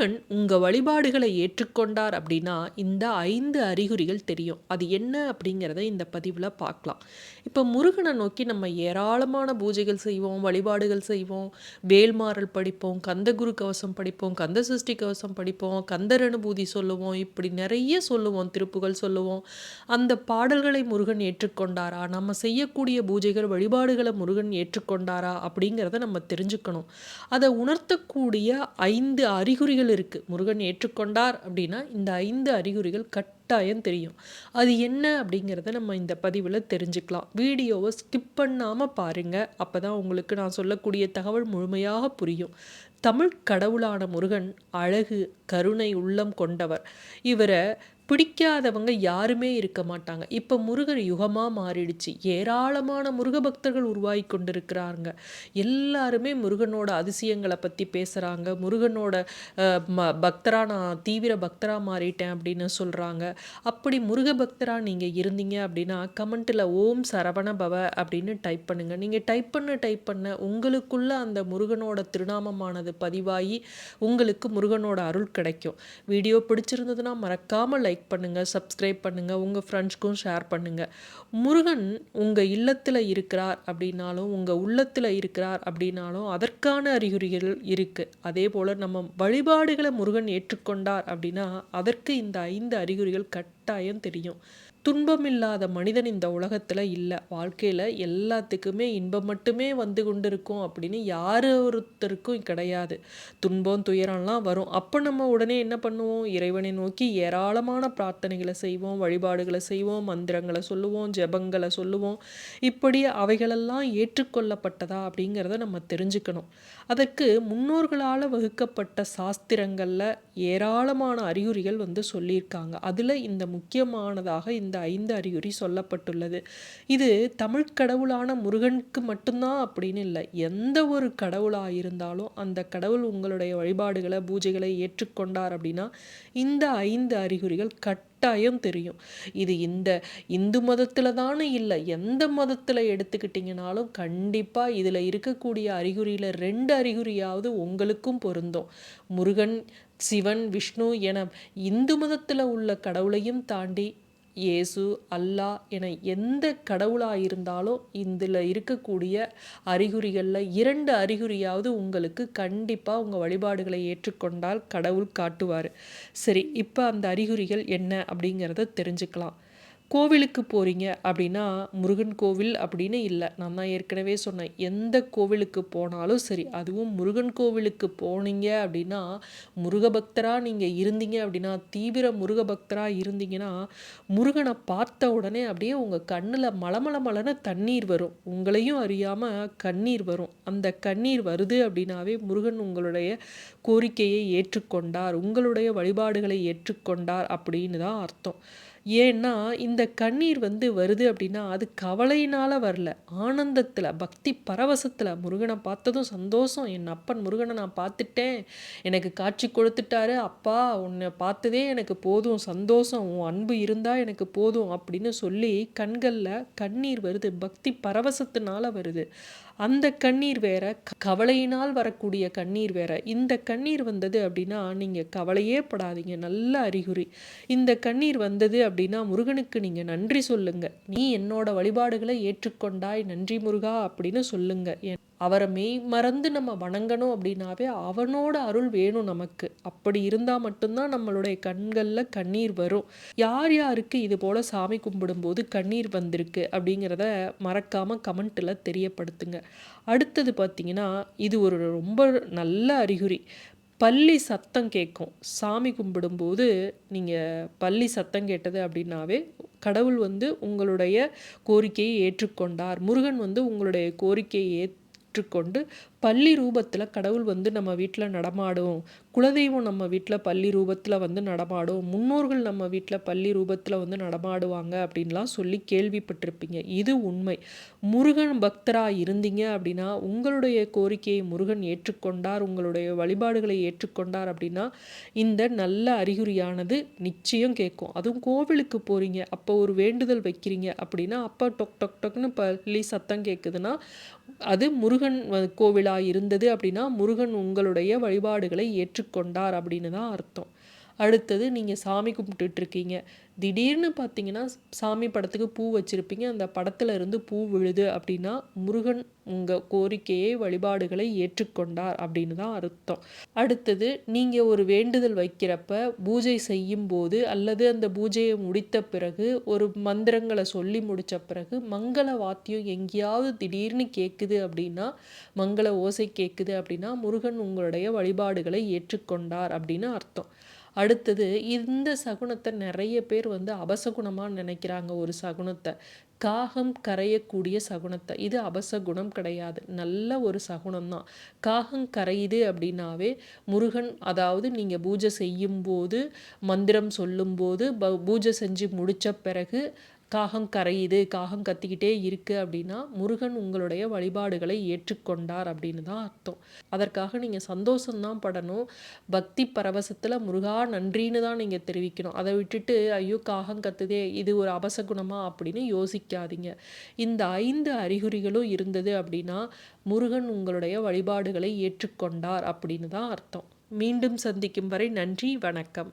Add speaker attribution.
Speaker 1: முருகன் உங்கள் வழிபாடுகளை ஏற்றுக்கொண்டார் அப்படின்னா இந்த ஐந்து அறிகுறிகள் தெரியும். அது என்ன அப்படிங்கிறத இந்த பதிவில் பார்க்கலாம். இப்போ முருகனை நோக்கி நம்ம ஏராளமான பூஜைகள் செய்வோம் வழிபாடுகள் செய்வோம். வேல்மாறல் படிப்போம் கந்தகுரு கவசம் படிப்போம் கந்த சஷ்டி கவசம் படிப்போம் கந்தர் அனுபூதி சொல்லுவோம் இப்படி நிறைய சொல்லுவோம் திருப்புகள் சொல்லுவோம். அந்த பாடல்களை முருகன் ஏற்றுக்கொண்டாரா? நம்ம செய்யக்கூடிய பூஜைகள் வழிபாடுகளை முருகன் ஏற்றுக்கொண்டாரா அப்படிங்கிறத நம்ம தெரிஞ்சுக்கணும். அதை உணர்த்தக்கூடிய ஐந்து அறிகுறிகள் இருக்குது முருகன் ஏற்றுக்கொண்டார் அப்படின்னா இந்த ஐந்து அறிகுறிகள் கட்டாயம் தெரியும். அது என்ன அப்படிங்கிறத நம்ம இந்த பதிவில் தெரிஞ்சுக்கலாம். வீடியோவை ஸ்கிப் பண்ணாமல் பாருங்கள் அப்போ தான் உங்களுக்கு நான் சொல்லக்கூடிய தகவல் முழுமையாக புரியும். தமிழ் கடவுளான முருகன் அழகு கருணை உள்ளம் கொண்டவர். இவரை பிடிக்காதவங்க யாருமே இருக்க மாட்டாங்க. இப்போ முருகர் யுகமாக மாறிடுச்சு. ஏராளமான முருக பக்தர்கள் உருவாகி கொண்டிருக்கிறாங்க எல்லாருமே முருகனோட அதிசயங்களை பற்றி பேசுகிறாங்க முருகனோட ம பக்தராக நான் தீவிர பக்தராக மாறிட்டேன் அப்படின்னு சொல்கிறாங்க அப்படி முருக பக்தராக நீங்கள் இருந்தீங்க அப்படின்னா கமெண்ட்டில் ஓம் சரவண பவ அப்படின்னு டைப் பண்ணுங்கள் நீங்கள் டைப் பண்ண டைப் பண்ண உங்களுக்குள்ள அந்த முருகனோட திருநாமமானது பதிவாகி உங்களுக்கு முருகனோட அருள் கிடைக்கும். வீடியோ பிடிச்சிருந்ததுன்னா மறக்காமல் லைக் பண்ணுங்கள் சப்ஸ்கிரைப் பண்ணுங்கள் உங்கள் ஃப்ரெண்ட்ஸ்க்கும் ஷேர் பண்ணுங்கள் முருகன் உங்கள் இல்லத்தில் இருக்கிறார் அப்படின்னாலும் உங்கள் உள்ளத்தில் இருக்கிறார் அப்படின்னாலும் அதற்கான அறிகுறிகள் இருக்குது அதே போல் நம்ம வழிபாடுகளை முருகன் ஏற்றுக்கொண்டார் அப்படின்னா அதற்கு இந்த ஐந்து அறிகுறிகள் cut கட்டாயம் தெரியும். துன்பமில்லாத மனிதன் இந்த உலகத்தில் இல்லை. வாழ்க்கையில் எல்லாத்துக்குமே இன்பம் மட்டுமே வந்து கொண்டு இருக்கும் அப்படின்னு யார் ஒருத்தருக்கும் கிடையாது. துன்பம் துயரம்லாம் வரும். அப்போ நம்ம உடனே என்ன பண்ணுவோம்? இறைவனை நோக்கி ஏராளமான பிரார்த்தனைகளை செய்வோம் வழிபாடுகளை செய்வோம் மந்திரங்களை சொல்லுவோம் ஜெபங்களை சொல்லுவோம். இப்படி அவைகளெல்லாம் ஏற்றுக்கொள்ளப்பட்டதா அப்படிங்கிறத நம்ம தெரிஞ்சுக்கணும். அதற்கு முன்னோர்களால் வகுக்கப்பட்ட சாஸ்திரங்களில் ஏராளமான அறிகுறிகள் வந்து சொல்லியிருக்காங்க. அதில் இந்த முக்கியமானதாக இந்த ஐந்து அறிகுறி சொல்லப்பட்டுள்ளது. இது தமிழ் கடவுளான முருகனுக்கு மட்டும்தான் அப்படின்னு இல்லை. எந்த ஒரு கடவுளாக இருந்தாலும் அந்த கடவுள் உங்களுடைய வழிபாடுகளை பூஜைகளை ஏற்றுக்கொண்டார் அப்படின்னா இந்த ஐந்து அறிகுறிகள் கட் கட்டாயம் தெரியும். இது இந்த இந்து மதத்தில் தானே இல்லை. எந்த மதத்தில் எடுத்துக்கிட்டிங்கனாலும் கண்டிப்பாக இதில் இருக்கக்கூடிய அறிகுறியில் ரெண்டு அறிகுறியாவது உங்களுக்கும் பொருந்தும். முருகன் சிவன் விஷ்ணு என இந்து மதத்தில் உள்ள கடவுளையும் தாண்டி இயேசு அல்லாஹ் என எந்த கடவுளாக இருந்தாலும் இதில் இருக்கக்கூடிய அறிகுறிகளில் இரண்டு அறிகுறியாவது உங்களுக்கு கண்டிப்பாக உங்கள் வழிபாடுகளை ஏற்றுக்கொண்டால் கடவுள் காட்டுவார். சரி இப்போ அந்த அறிகுறிகள் என்ன அப்படிங்கிறத தெரிஞ்சுக்கலாம். கோவிலுக்கு போகிறீங்க அப்படின்னா முருகன் கோவில் அப்படின்னு இல்லை. நான் தான் ஏற்கனவே சொன்னேன். எந்த கோவிலுக்கு போனாலும் சரி அதுவும் முருகன் கோவிலுக்கு போனீங்க அப்படின்னா முருக பக்தராக நீங்கள் இருந்தீங்க அப்படின்னா தீவிர முருக பக்தராக இருந்தீங்கன்னா முருகனை பார்த்த உடனே அப்படியே உங்கள் கண்ணில் மலமல மலன தண்ணீர் வரும். உங்களையும் அறியாமல் கண்ணீர் வரும். அந்த கண்ணீர் வருது அப்படின்னாவே முருகன் உங்களுடைய கோரிக்கையை ஏற்றுக்கொண்டார். உங்களுடைய வழிபாடுகளை ஏற்றுக்கொண்டார் அப்படின்னு தான் அர்த்தம். ஏன்னா இந்த கண்ணீர் வந்து வருது அப்படின்னா அது கவலையினால் வரல. ஆனந்தத்தில் பக்தி பரவசத்தில். முருகனை பார்த்ததும் சந்தோஷம். என் அப்பன் முருகனை நான் பார்த்துட்டேன். எனக்கு காட்சி கொடுத்துட்டாரு. அப்பா உன்னை பார்த்ததே எனக்கு போதும். சந்தோஷம். உன் அன்பு இருந்தால் எனக்கு போதும். அப்படின்னு சொல்லி கண்களில் கண்ணீர் வருது. பக்தி பரவசத்தினால வருது. அந்த கண்ணீர் வேற கவலையினால் வரக்கூடிய கண்ணீர் வேற. இந்த கண்ணீர் வந்தது அப்படின்னா நீங்கள் கவலையே படாதீங்க. நல்ல அறிகுறி. இந்த கண்ணீர் வந்தது அப்படின்னா முருகனுக்கு நீங்கள் நன்றி சொல்லுங்க. நீ என்னோட வழிபாடுகளை ஏற்றுக்கொண்டாய். நன்றி முருகா அப்படின்னு சொல்லுங்க. அவரை மெய் மறந்து நம்ம வணங்கணும் அப்படின்னாவே அவனோட அருள் வேணும் நமக்கு. அப்படி இருந்தால் மட்டும்தான் நம்மளுடைய கண்களில் கண்ணீர் வரும். யார் யாருக்கு இது போல் சாமி கும்பிடும்போது கண்ணீர் வந்திருக்கு அப்படிங்கிறத மறக்காமல் கமெண்ட்டில் தெரியப்படுத்துங்க. அடுத்தது பார்த்திங்கன்னா இது ஒரு ரொம்ப நல்ல அறிகுறி. பள்ளி சத்தம் கேட்கும் சாமி கும்பிடும்போது நீங்கள் பள்ளி சத்தம் கேட்டது அப்படின்னாவே கடவுள் வந்து உங்களுடைய கோரிக்கையை ஏற்றுக்கொண்டார். முருகன் வந்து உங்களுடைய கோரிக்கையை ஏ ஏற்றுக்கொண்டு பள்ளி ரூபத்தில் கடவுள் வந்து நம்ம வீட்டில் நடமாடும். குலதெய்வம் நம்ம வீட்டில் பள்ளி ரூபத்தில் வந்து நடமாடும். முன்னோர்கள் நம்ம வீட்டில் பள்ளி ரூபத்தில் வந்து நடமாடுவாங்க அப்படின்லாம் சொல்லி கேள்விப்பட்டிருப்பீங்க. இது உண்மை. முருகன் பக்தராக இருந்தீங்க அப்படின்னா உங்களுடைய கோரிக்கையை முருகன் ஏற்றுக்கொண்டார் உங்களுடைய வழிபாடுகளை ஏற்றுக்கொண்டார் அப்படின்னா இந்த நல்ல அறிகுறியானது நிச்சயம் கேட்கும். அதுவும் கோவிலுக்கு போகிறீங்க அப்போ ஒரு வேண்டுதல் வைக்கிறீங்க அப்படின்னா அப்போ டொக் டொக் டொக்னு பள்ளி சத்தம் கேட்குதுன்னா அது முருகன் கோவிலாக இருந்தது அப்படின்னா முருகன் உங்களுடைய வழிபாடுகளை ஏற்றுக்கொண்டார் அப்படின்னு தான் அர்த்தம். அடுத்தது நீங்கள் சாமி கும்பிட்டுட்ருக்கீங்க. திடீர்னு பார்த்தீங்கன்னா சாமி படத்துக்கு பூ வச்சுருப்பீங்க. அந்த படத்தில் இருந்து பூ விழுது அப்படின்னா முருகன் உங்கள் கோரிக்கையை வழிபாடுகளை ஏற்றுக்கொண்டார் அப்படின்னு தான் அர்த்தம். அடுத்தது நீங்கள் ஒரு வேண்டுதல் வைக்கிறப்ப பூஜை செய்யும் போது அல்லது அந்த பூஜையை முடித்த பிறகு ஒரு மந்திரங்களை சொல்லி முடித்த பிறகு மங்கள வாத்தியம் எங்கேயாவது திடீர்னு கேட்குது அப்படின்னா மங்கள ஓசை கேட்குது அப்படின்னா முருகன் உங்களுடைய வழிபாடுகளை ஏற்றுக்கொண்டார் அப்படின்னு அர்த்தம். அடுத்தது இந்த சகுனத்தை நிறைய பேர் வந்து அபசகுணமாக நினைக்கிறாங்க ஒரு சகுனத்தை. காகம் கரையக்கூடிய சகுனத்தை. இது அபசகுணம் கிடையாது. நல்ல ஒரு சகுனம் தான் காகம் கரையுது அப்படின்னாவே முருகன் அதாவது நீங்கள் பூஜை செய்யும்போது மந்திரம் சொல்லும்போது பூஜை செஞ்சு முடித்த பிறகு காகம் கரையுது காகம் கத்திக்கிட்டே இருக்குது அப்படின்னா முருகன் உங்களுடைய வழிபாடுகளை ஏற்றுக்கொண்டார் அப்படின்னு தான் அர்த்தம். அதற்காக நீங்கள் சந்தோஷம்தான் படணும். பக்தி பரவசத்தில் முருகா நன்றின்னு தான் நீங்கள் தெரிவிக்கணும். அதை விட்டுட்டு ஐயோ காகம் கத்துதே இது ஒரு அபசகுணமா அப்படின்னு யோசிக்காதீங்க. இந்த ஐந்து அறிகுறிகளும் இருந்தது அப்படின்னா முருகன் உங்களுடைய வழிபாடுகளை ஏற்றுக்கொண்டார் அப்படின்னு தான் அர்த்தம். மீண்டும் சந்திக்கும் வரை நன்றி வணக்கம்.